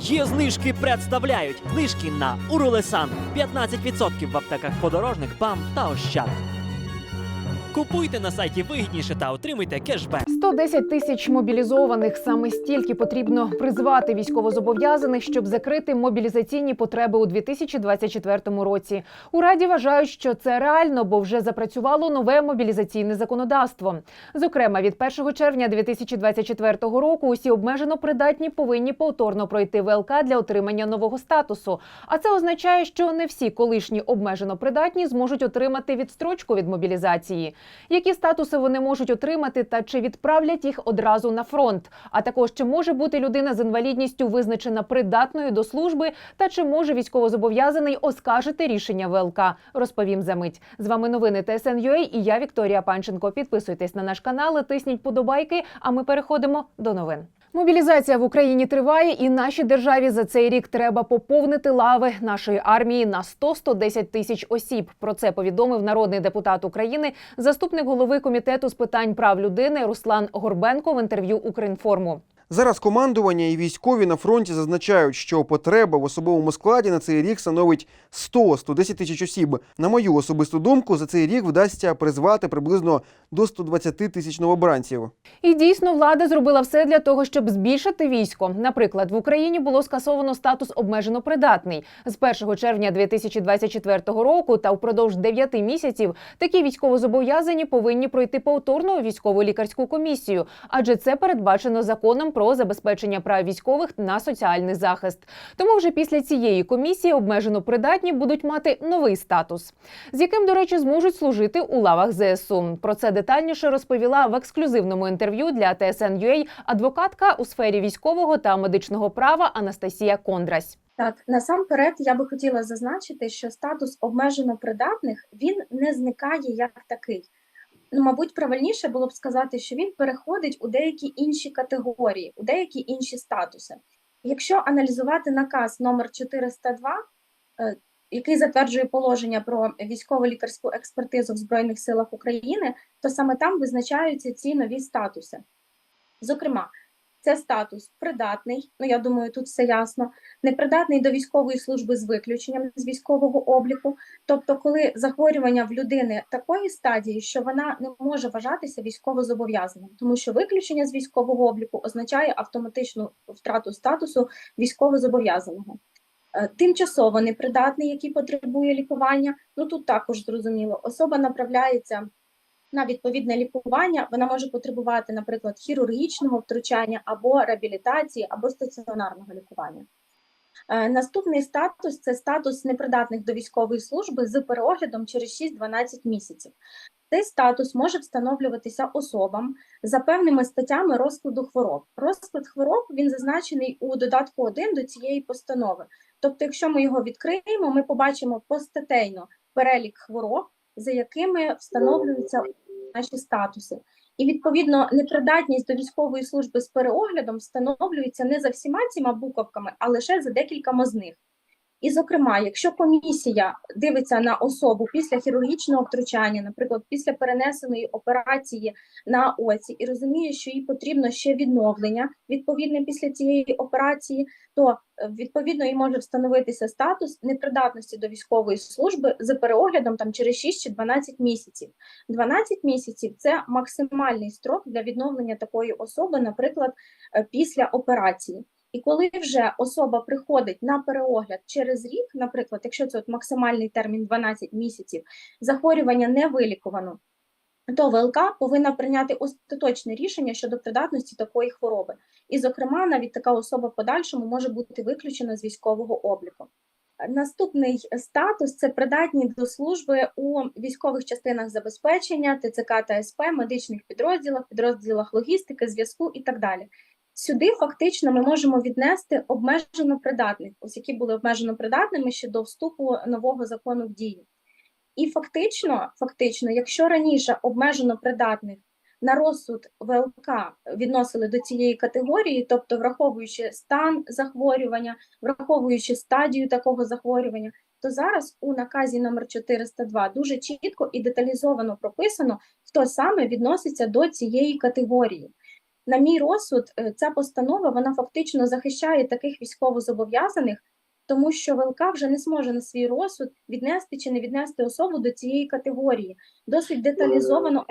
Є знижки представляють знижки на Урулесан 15% в аптеках подорожник, ПАМ та Ощад. Купуйте на сайті вигідніше та отримуйте кешбек. 110 тисяч мобілізованих саме стільки потрібно призвати військовозобов'язаних, щоб закрити мобілізаційні потреби у 2024 році. У раді вважають, що це реально, бо вже запрацювало нове мобілізаційне законодавство. Зокрема, від 1 червня 2024 року усі обмежено придатні повинні повторно пройти ВЛК для отримання нового статусу. А це означає, що не всі колишні обмежено придатні зможуть отримати відстрочку від мобілізації. Які статуси вони можуть отримати та чи відправлять їх одразу на фронт? А також чи може бути людина з інвалідністю визначена придатною до служби, та чи може військовозобов'язаний оскаржити рішення ВЛК? Розповім за мить. З вами новини ТСНЮА і я Вікторія Панченко. Підписуйтесь на наш канал, тисніть подобайки. А ми переходимо до новин. Мобілізація в Україні триває, і нашій державі за цей рік треба поповнити лави нашої армії на 100-110 тисяч осіб. Про це повідомив народний депутат України, заступник голови комітету з питань прав людини Руслан Горбенко в інтерв'ю Укрінформу. Зараз командування і військові на фронті зазначають, що потреба в особовому складі на цей рік становить 100-110 тисяч осіб. На мою особисту думку, за цей рік вдасться призвати приблизно до 120 тисяч новобранців. І дійсно влада зробила все для того, щоб збільшити військо. Наприклад, в Україні було скасовано статус обмежено придатний з 1 червня 2024 року та впродовж 9 місяців такі військовозобов'язані повинні пройти повторну військову лікарську комісію, адже це передбачено законом про забезпечення прав військових на соціальний захист. Тому вже після цієї комісії обмежено придатні будуть мати новий статус, з яким, до речі, зможуть служити у лавах ЗСУ. Про це детальніше розповіла в ексклюзивному інтерв'ю для TSN.UA адвокатка у сфері військового та медичного права Анастасія Кондрась. Так, насамперед я би хотіла зазначити, що статус обмежено придатних він не зникає як такий. Ну, мабуть, правильніше було б сказати, що він переходить у деякі інші категорії, у деякі інші статуси. Якщо аналізувати наказ номер 402, е, який затверджує положення про військово-лікарську експертизу в Збройних силах України, то саме там визначаються ці нові статуси. Зокрема, це статус придатний, ну я думаю, тут все ясно, непридатний до військової служби з виключенням з військового обліку. Тобто, коли захворювання в людини такої стадії, що вона не може вважатися військовозобов'язаним, тому що виключення з військового обліку означає автоматичну втрату статусу військовозобов'язаного. Е, Тимчасово непридатний, який потребує лікування. Ну тут також зрозуміло, особа направляється на відповідне лікування, вона може потребувати, наприклад, хірургічного втручання або реабілітації, або стаціонарного лікування. Е, Наступний статус це статус непридатних до військової служби з переоглядом через 6-12 місяців. Цей статус може встановлюватися особам за певними статтями розкладу хвороб. Розклад хвороб він зазначений у додатку 1 до цієї постанови. Тобто, якщо ми його відкриємо, ми побачимо постатейно перелік хвороб, за якими встановлюються наші статуси. І відповідно непридатність до військової служби з переоглядом встановлюється не за всіма цими буковками, а лише за декількома з них. І, зокрема, якщо комісія дивиться на особу після хірургічного втручання, наприклад, після перенесеної операції на оці, і розуміє, що їй потрібно ще відновлення відповідне після цієї операції, то е, відповідно їй може встановитися статус непридатності до військової служби з переоглядом там через 6 чи 12 місяців. 12 місяців це максимальний строк для відновлення такої особи, наприклад, е, після операції. І коли вже особа приходить на переогляд через рік, наприклад, якщо це от максимальний термін 12 місяців, захворювання не вилікувано, то ВЛК повинна прийняти остаточне рішення щодо придатності такої хвороби. І, зокрема, навіть така особа в подальшому може бути виключена з військового обліку. Наступний статус це придатні до служби у військових частинах забезпечення, ТЦК та СП, медичних підрозділах, підрозділах логістики, зв'язку і так далі. Сюди фактично ми можемо віднести обмежено придатних, ось які були обмежено придатними ще до вступу нового закону в дію. І фактично, фактично, якщо раніше обмежено придатних на розсуд ВЛК відносили до цієї категорії, тобто враховуючи стан захворювання, враховуючи стадію такого захворювання, то зараз у наказі номер 402 дуже чітко і деталізовано прописано, хто саме відноситься до цієї категорії. На мій розсуд, е, ця постанова вона фактично захищає таких військовозобов'язаних, тому що ВЛК вже не зможе на свій розсуд віднести чи не віднести особу до цієї категорії. Досить деталізовано,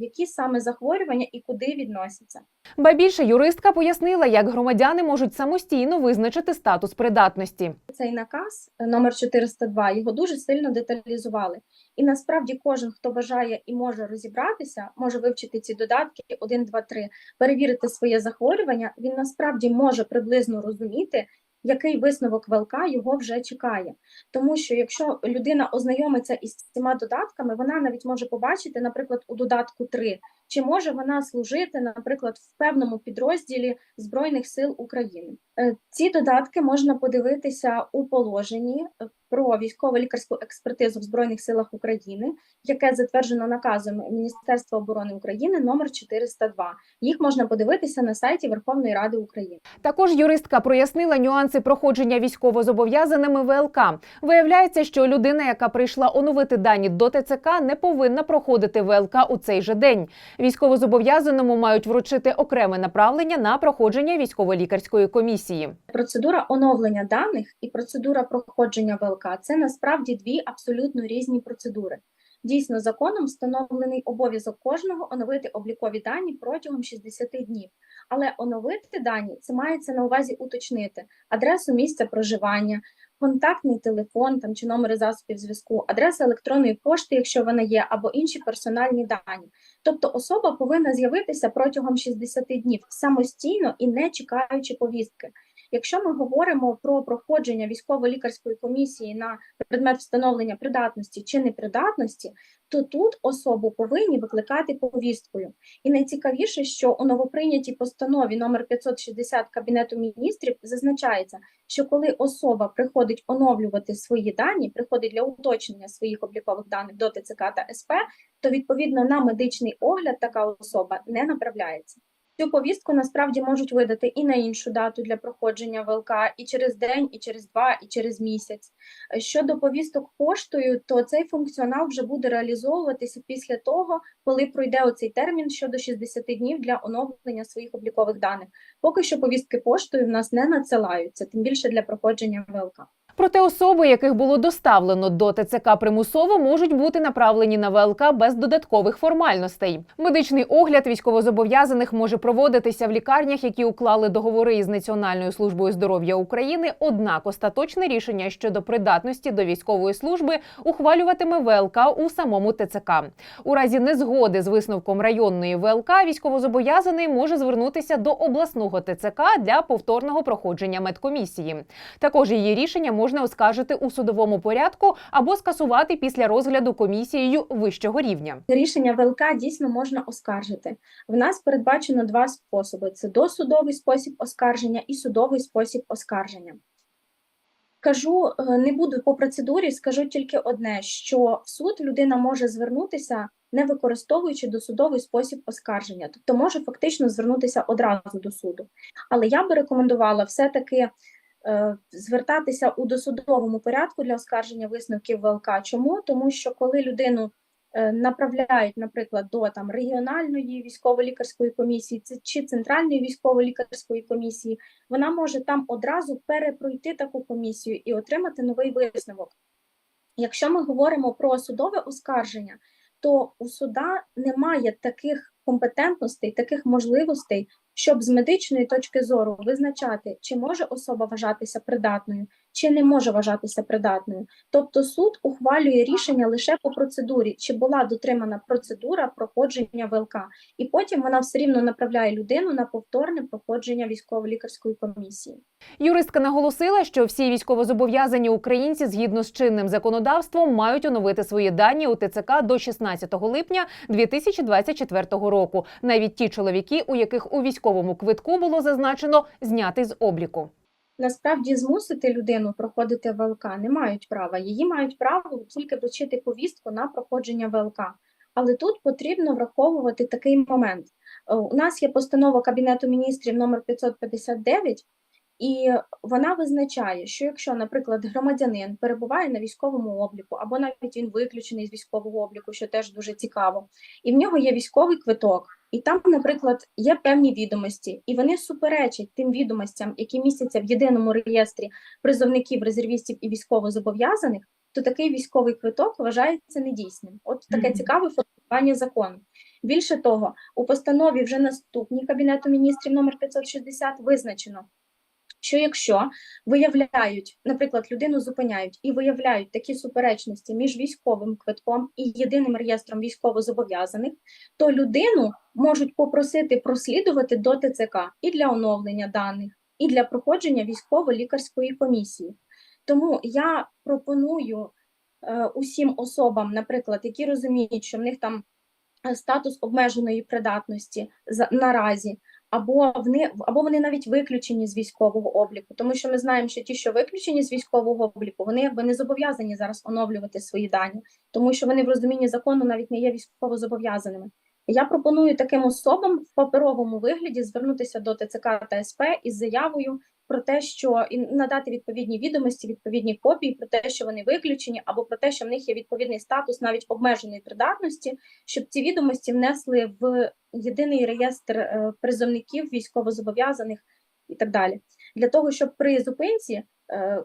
які саме захворювання і куди відносяться. Ба більше юристка пояснила, як громадяни можуть самостійно визначити статус придатності. Цей наказ е, номер 402, його дуже сильно деталізували. І насправді кожен, хто бажає і може розібратися, може вивчити ці додатки 1, 2, 3, перевірити своє захворювання, він насправді може приблизно розуміти, який висновок ВЛК його вже чекає. Тому що якщо людина ознайомиться із цими додатками, вона навіть може побачити, наприклад, у додатку 3, чи може вона служити, наприклад, в певному підрозділі Збройних сил України. Е, Ці додатки можна подивитися у положенні е, про військово-лікарську експертизу в Збройних силах України, яке затверджено наказом Міністерства оборони України номер 402. Їх можна подивитися на сайті Верховної Ради України. Також юристка прояснила нюанси проходження військовозобов'язаними ВЛК. Виявляється, що людина, яка прийшла оновити дані до ТЦК, не повинна проходити ВЛК у цей же день. Військовозобов'язаному мають вручити окреме направлення на проходження військово-лікарської комісії. Процедура оновлення даних і процедура проходження ВЛК це насправді дві абсолютно різні процедури. Дійсно, законом встановлений обов'язок кожного оновити облікові дані протягом 60 днів. Але оновити дані це мається на увазі уточнити адресу місця проживання, контактний телефон там чи номери засобів зв'язку, адреса електронної пошти, якщо вона є, або інші персональні дані. Тобто особа повинна з'явитися протягом 60 днів самостійно і не чекаючи повістки. Якщо ми говоримо про проходження військово-лікарської комісії на предмет встановлення придатності чи непридатності, то тут особу повинні викликати повісткою. І найцікавіше, що у новоприйнятій постанові номер 560 Кабінету міністрів зазначається, що коли особа приходить оновлювати свої дані, приходить для уточнення своїх облікових даних до ТЦК та СП, то відповідно на медичний огляд така особа не направляється. Цю повістку насправді можуть видати і на іншу дату для проходження ВЛК, і через день, і через два, і через місяць. Щодо повісток поштою, то цей функціонал вже буде реалізовуватися після того, коли пройде оцей термін щодо 60 днів для оновлення своїх облікових даних. Поки що повістки поштою в нас не надсилаються, тим більше для проходження ВЛК. Проте особи, яких було доставлено до ТЦК примусово, можуть бути направлені на ВЛК без додаткових формальностей. Медичний огляд військовозобов'язаних може проводитися в лікарнях, які уклали договори із Національною службою здоров'я України. Однак остаточне рішення щодо придатності до військової служби ухвалюватиме ВЛК у самому ТЦК. У разі незгоди з висновком районної ВЛК військовозобов'язаний може звернутися до обласного ТЦК для повторного проходження медкомісії. Також її рішення можна оскаржити у судовому порядку або скасувати після розгляду комісією вищого рівня. Рішення ВЛК дійсно можна оскаржити. В нас передбачено два способи: це досудовий спосіб оскарження і судовий спосіб оскарження. Кажу, е, не буду по процедурі, скажу тільки одне: що в суд людина може звернутися, не використовуючи досудовий спосіб оскарження, тобто може фактично звернутися одразу до суду. Але я би рекомендувала все-таки звертатися у досудовому порядку для оскарження висновків ВЛК. Чому? Тому що коли людину е, направляють, наприклад, до там регіональної військово-лікарської комісії чи центральної військово-лікарської комісії, вона може там одразу перепройти таку комісію і отримати новий висновок. Якщо ми говоримо про судове оскарження, то у суда немає таких компетентностей, таких можливостей, щоб з медичної точки зору визначати, чи може особа вважатися придатною, чи не може вважатися придатною. Тобто суд ухвалює рішення лише по процедурі, чи була дотримана процедура проходження ВЛК, і потім вона все рівно направляє людину на повторне проходження військово-лікарської комісії. Юристка наголосила, що всі військовозобов'язані українці згідно з чинним законодавством мають оновити свої дані у ТЦК до 16 липня 2024 року. Навіть ті чоловіки, у яких у військовому квитку було зазначено знятий з обліку. Насправді змусити людину проходити ВЛК не мають права. Її мають право тільки вручити повістку на проходження ВЛК. Але тут потрібно враховувати такий момент. Е, У нас є постанова Кабінету міністрів номер 559, І вона визначає, що якщо, наприклад, громадянин перебуває на військовому обліку, або навіть він виключений з військового обліку, що теж дуже цікаво, і в нього є військовий квиток, і там, наприклад, є певні відомості, і вони суперечать тим відомостям, які містяться в єдиному реєстрі призовників, резервістів і військовозобов'язаних, то такий військовий квиток вважається недійсним. От таке Мгм. цікаве формулювання закону. Більше того, у постанові вже наступній Кабінету міністрів номер 560 визначено, що якщо виявляють, наприклад, людину зупиняють і виявляють такі суперечності між військовим квитком і єдиним реєстром військовозобов'язаних, то людину можуть попросити прослідувати до ТЦК і для оновлення даних, і для проходження військово-лікарської комісії. Тому я пропоную е, усім особам, наприклад, які розуміють, що в них там е, статус обмеженої придатності наразі, або вони, або вони навіть виключені з військового обліку, тому що ми знаємо, що ті, що виключені з військового обліку, вони якби не зобов'язані зараз оновлювати свої дані, тому що вони в розумінні закону навіть не є військовозобов'язаними. Я пропоную таким особам в паперовому вигляді звернутися до ТЦК та СП із заявою про те, що і надати відповідні відомості, відповідні копії про те, що вони виключені, або про те, що в них є відповідний статус навіть обмеженої придатності, щоб ці відомості внесли в єдиний реєстр е, призовників, військовозобов'язаних і так далі. Для того, щоб при зупинці,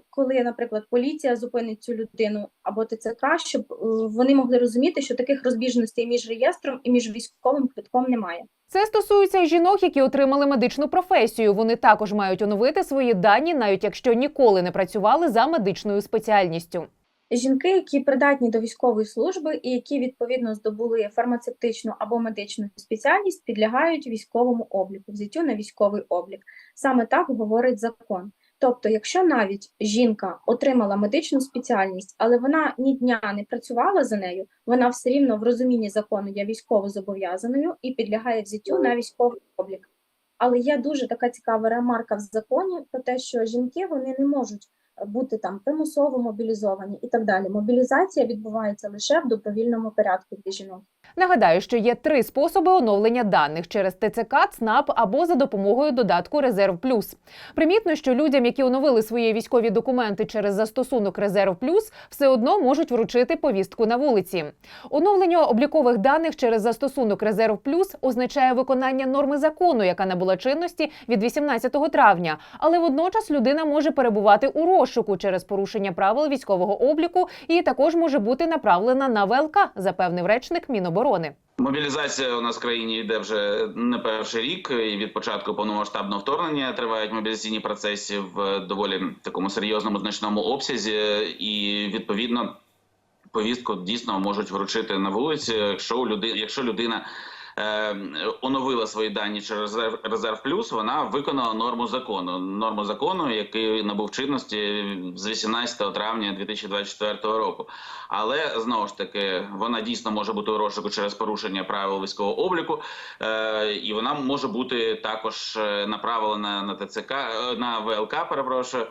коли, наприклад, поліція зупинить цю людину або ТЦК, щоб е, вони могли розуміти, що таких розбіжностей між реєстром і між військовим квитком немає. Це стосується жінок, які отримали медичну професію. Вони також мають оновити свої дані, навіть якщо ніколи не працювали за медичною спеціальністю. Жінки, які придатні до військової служби і які відповідно здобули фармацевтичну або медичну спеціальність, підлягають військовому обліку, взяттю на військовий облік. Саме так говорить закон. Тобто, якщо навіть жінка отримала медичну спеціальність, але вона ні дня не працювала за нею, вона все рівно в розумінні закону є військово зобов'язаною і підлягає взяттю на військовий облік. Але є дуже така цікава ремарка в законі про те, що жінки вони не можуть бути там примусово мобілізовані і так далі. Мобілізація відбувається лише в добровільному порядку для жінок. Нагадаю, що є три способи оновлення даних через ТЦК, ЦНАП або за допомогою додатку Резерв Плюс. Примітно, що людям, які оновили свої військові документи через застосунок Резерв Плюс, все одно можуть вручити повістку на вулиці. Оновлення облікових даних через застосунок Резерв Плюс означає виконання норми закону, яка набула чинності від 18 травня. Але водночас людина може перебувати у розшуку через порушення правил військового обліку і також може бути направлена на ВЛК, запевнив речник Міноборони. Мобілізація у нас в країні йде вже не перший рік, і від початку повномасштабного вторгнення тривають мобілізаційні процеси в доволі такому серйозному значному обсязі, і відповідно повістку дійсно можуть вручити на вулиці, якщо у людини, якщо людина. Е, Оновила свої дані через резерв, плюс. Вона виконала норму закону. Норму закону, який набув чинності з 18 травня 2024 року. Але знову ж таки вона дійсно може бути у розшуку через порушення правил військового обліку, е, і вона може бути також е, направлена на ТЦК е, на ВЛК. Перепрошую,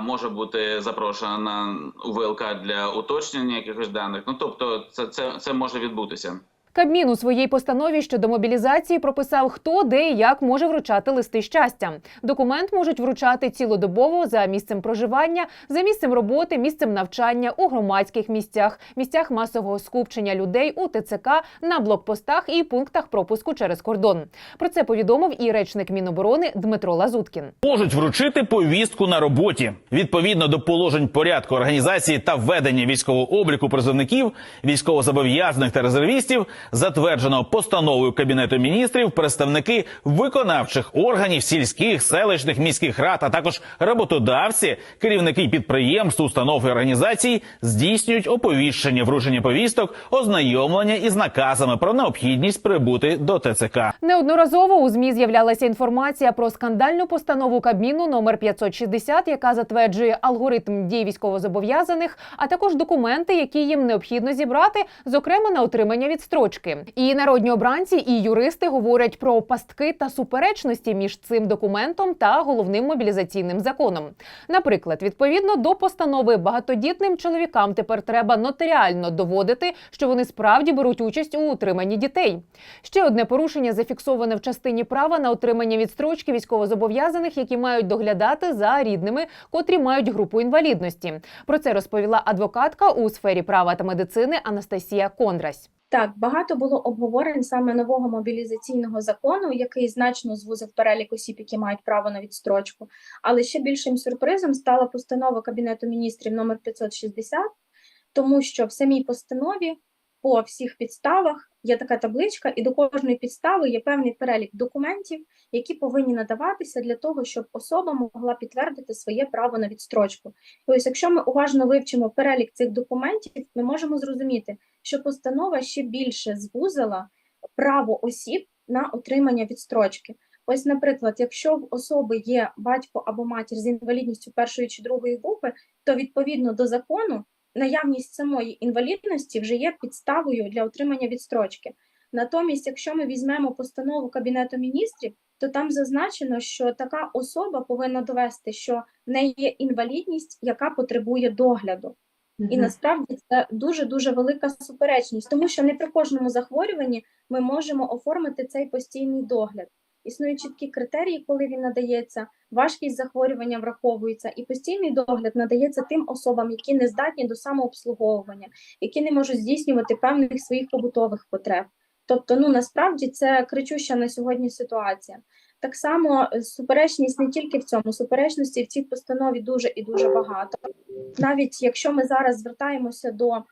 може бути запрошена на ВЛК для уточнення якихось даних. Ну тобто, це, це, це може відбутися. Кабмін у своїй постанові щодо мобілізації прописав, хто де і як може вручати листи щастя. Документ можуть вручати цілодобово за місцем проживання, за місцем роботи, місцем навчання у громадських місцях, місцях масового скупчення людей у ТЦК, на блокпостах і пунктах пропуску через кордон. Про це повідомив і речник Міноборони Дмитро Лазуткін. можуть вручити повістку на роботі відповідно до положень порядку організації та ведення військового обліку призовників, військовозобов'язаних та резервістів, затвердженого постановою кабінету міністрів, представники виконавчих органів сільських, селищних, міських рад, а також роботодавці, керівники підприємств, установ і організацій здійснюють оповіщення, вручення повісток, ознайомлення із наказами про необхідність прибути до ТЦК. Неодноразово у змі з'являлася інформація про скандальну постанову Кабміну номер 560, яка затверджує алгоритм дій військовозобов'язаних, а також документи, які їм необхідно зібрати, зокрема на отримання відстрочки. Відстрочки. І народні обранці, і юристи говорять про пастки та суперечності між цим документом та головним мобілізаційним законом. Наприклад, відповідно до постанови багатодітним чоловікам тепер треба нотаріально доводити, що вони справді беруть участь у утриманні дітей. Ще одне порушення зафіксоване в частині права на отримання відстрочки військовозобов'язаних, які мають доглядати за рідними, котрі мають групу інвалідності. Про це розповіла адвокатка у сфері права та медицини Анастасія Кондрась. Так, багато було обговорень саме нового мобілізаційного закону, який значно звузив перелік осіб, які мають право на відстрочку. Але ще більшим сюрпризом стала постанова Кабінету міністрів номер 560, тому що в самій постанові по всіх підставах є така табличка, і до кожної підстави є певний перелік документів, які повинні надаватися для того, щоб особа могла підтвердити своє право на відстрочку. Ось, якщо ми уважно вивчимо перелік цих документів, ми можемо зрозуміти, що постанова ще більше звузила право осіб на отримання відстрочки. Ось, наприклад, якщо в особи є батько або матір з інвалідністю першої чи другої групи, то відповідно до закону наявність самої інвалідності вже є підставою для отримання відстрочки. Натомість, якщо ми візьмемо постанову Кабінету міністрів, то там зазначено, що така особа повинна довести, що в неї є інвалідність, яка потребує догляду. І насправді це дуже дуже велика суперечність, тому що не при кожному захворюванні ми можемо оформити цей постійний догляд. Існують чіткі критерії, коли він надається, важкість захворювання враховується, і постійний догляд надається тим особам, які не здатні до самообслуговування, які не можуть здійснювати певних своїх побутових потреб. Тобто, ну насправді це кричуща на сьогодні ситуація. Так само е, суперечність не тільки в цьому, суперечності в цій постанові дуже і дуже багато. Навіть якщо ми зараз звертаємося до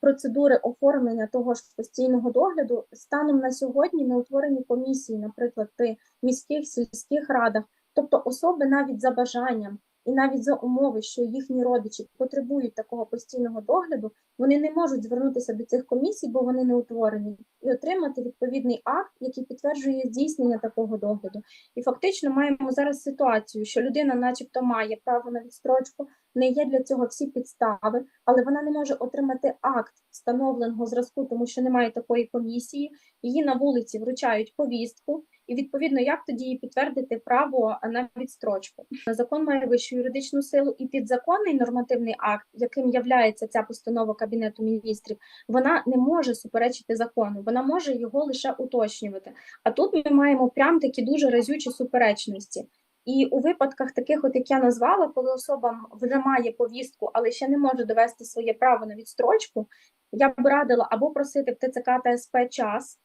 процедури оформлення того ж постійного догляду, станом на сьогодні не утворені комісії, наприклад, при міських сільських радах, тобто особи навіть за бажанням і навіть за умови, що їхні родичі потребують такого постійного догляду, вони не можуть звернутися до цих комісій, бо вони не утворені, і отримати відповідний акт, який підтверджує здійснення такого догляду. І фактично маємо зараз ситуацію, що людина, начебто, має право на відстрочку, не є для цього всі підстави, але вона не може отримати акт встановленого зразку, тому що немає такої комісії. Її на вулиці вручають повістку, і відповідно, як тоді їй підтвердити право на відстрочку? Закон має вищу юридичну силу, і підзаконний нормативний акт, яким являється ця постанова Кабінету міністрів, вона не може суперечити закону, вона може його лише уточнювати. А тут ми маємо прям такі дуже разючі суперечності. І у випадках таких, от як я назвала, коли особа вже має повістку, але ще не може довести своє право на відстрочку, я б радила або просити в ТЦК та СП час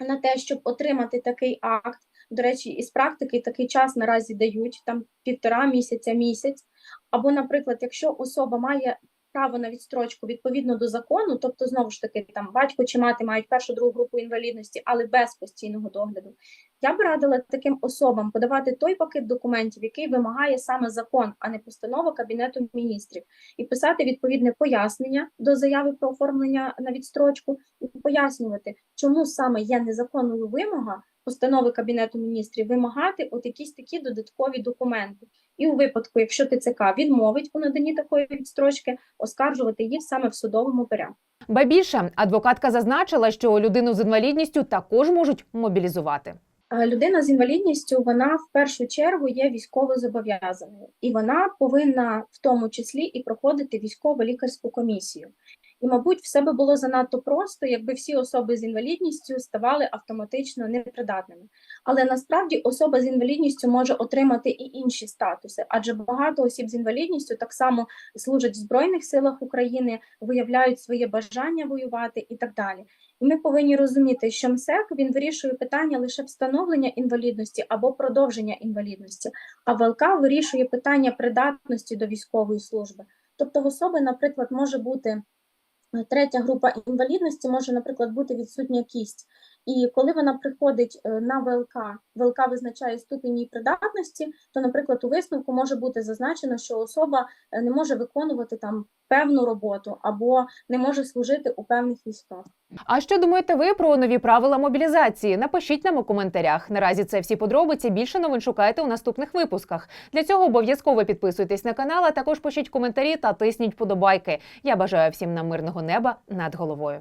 на те, щоб отримати такий акт. До речі, із практики такий час наразі дають там півтора місяця, місяць. Або, наприклад, якщо особа має право на відстрочку відповідно до закону, тобто знову ж таки там батько чи мати мають першу другу групу інвалідності, але без постійного догляду. Я б радила таким особам подавати той пакет документів, який вимагає саме закон, а не постанова Кабінету міністрів, і писати відповідне пояснення до заяви про оформлення на відстрочку, і пояснювати, чому саме є незаконною вимога постанови Кабінету міністрів вимагати от якісь такі додаткові документи. І у випадку, якщо ТЦК відмовить у наданні такої відстрочки, оскаржувати її саме в судовому порядку. Ба більше адвокатка зазначила, що людину з інвалідністю також можуть мобілізувати. Е, Людина з інвалідністю вона в першу чергу є військово зобов'язаною, і вона повинна в тому числі і проходити військово-лікарську комісію. І, мабуть, все би було занадто просто, якби всі особи з інвалідністю ставали автоматично непридатними. Але насправді особа з інвалідністю може отримати і інші статуси, адже багато осіб з інвалідністю так само служать в Збройних силах України, виявляють своє бажання воювати і так далі. І ми повинні розуміти, що МСЕК він вирішує питання лише встановлення інвалідності або продовження інвалідності, а ВЛК вирішує питання придатності до військової служби. Тобто в особи, наприклад, може бути третя група інвалідності, може, наприклад, бути відсутня кість. І коли вона приходить е, на ВЛК, ВЛК визначає ступінь її придатності, то, наприклад, у висновку може бути зазначено, що особа е, не може виконувати там певну роботу або не може служити у певних військах. А що думаєте ви про нові правила мобілізації? Напишіть нам у коментарях. Наразі це всі подробиці. Більше новин шукайте у наступних випусках. Для цього обов'язково підписуйтесь на канал, а також пишіть коментарі та тисніть подобайки. Я бажаю всім нам мирного неба над головою.